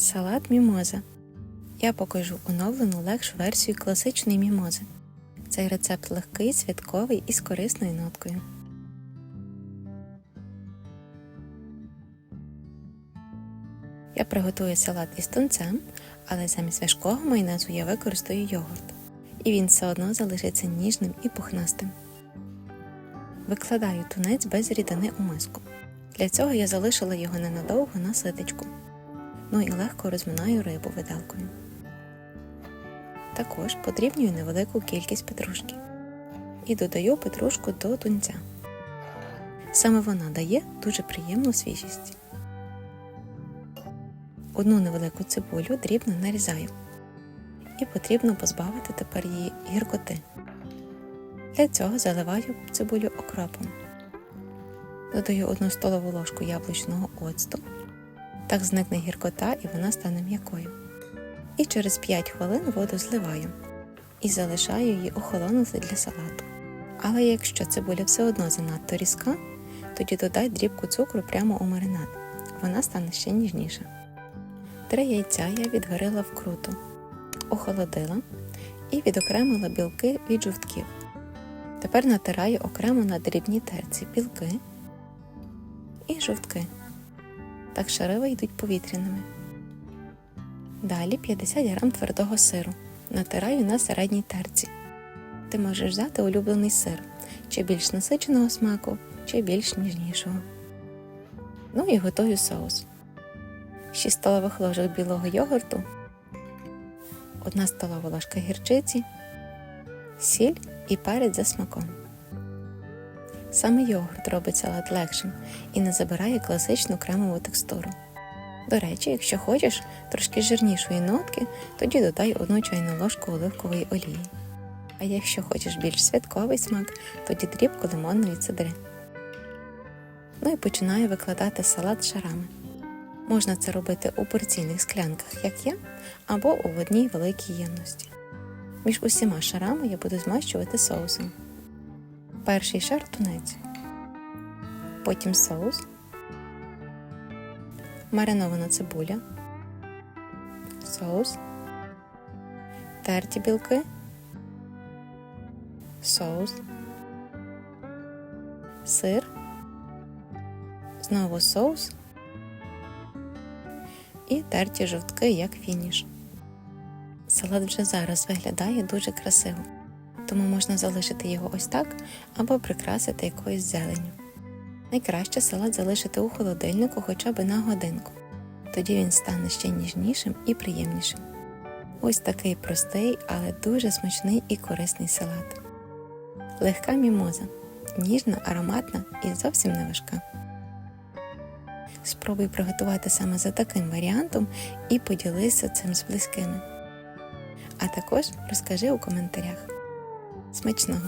Салат мімоза. Я покажу оновлену легшу версію класичної мімози. Цей рецепт легкий, святковий і з корисною ноткою. Я приготую салат із тунцем, але замість важкого майонезу я використаю йогурт. І він все одно залишиться ніжним і пухнастим. Викладаю тунець без рідини у миску. Для цього я залишила його ненадовго на ситечку. Ну і легко розминаю рибу виделкою. Також подрібнюю невелику кількість петрушки і додаю петрушку до тунця. Саме вона дає дуже приємну свіжість. Одну невелику цибулю дрібно нарізаю. І потрібно позбавити тепер її гіркоти. Для цього заливаю цибулю окропом. Додаю одну столову ложку яблучного оцту. Так зникне гіркота і вона стане м'якою. І через 5 хвилин воду зливаю і залишаю її охолонути для салату. Але якщо цибуля все одно занадто різка, тоді додай дрібку цукру прямо у маринад. Вона стане ще ніжніша. Три яйця я відварила вкруту, охолодила і відокремила білки від жовтків. Тепер натираю окремо на дрібні терці білки і жовтки. Так шари вийдуть повітряними. Далі 50 г твердого сиру. Натираю на середній терці. Ти можеш взяти улюблений сир, чи більш насиченого смаку, чи більш ніжнішого. Ну і готую соус. 6 столових ложок білого йогурту, 1 столова ложка гірчиці, сіль і перець за смаком. Саме йогурт робить салат легшим і не забирає класичну кремову текстуру. До речі, якщо хочеш трошки жирнішої нотки, тоді додай одну чайну ложку оливкової олії. А якщо хочеш більш святковий смак, тоді дрібку лимонної цедри. Ну і починаю викладати салат шарами. Можна це робити у порційних склянках, як я, або у одній великій ємності. Між усіма шарами я буду змащувати соусом. Перший шар тунець, потім соус, маринована цибуля, соус, терті білки, соус, сир, знову соус. І терті жовтки як фініш. Салат вже зараз виглядає дуже красиво, тому можна залишити його ось так або прикрасити якоюсь зеленню. Найкраще салат залишити у холодильнику хоча б на годинку, тоді він стане ще ніжнішим і приємнішим. Ось такий простий, але дуже смачний і корисний салат. Легка мімоза, ніжна, ароматна і зовсім не важка. Спробуй приготувати саме за таким варіантом і поділися цим з близькими. А також розкажи у коментарях. Смачного!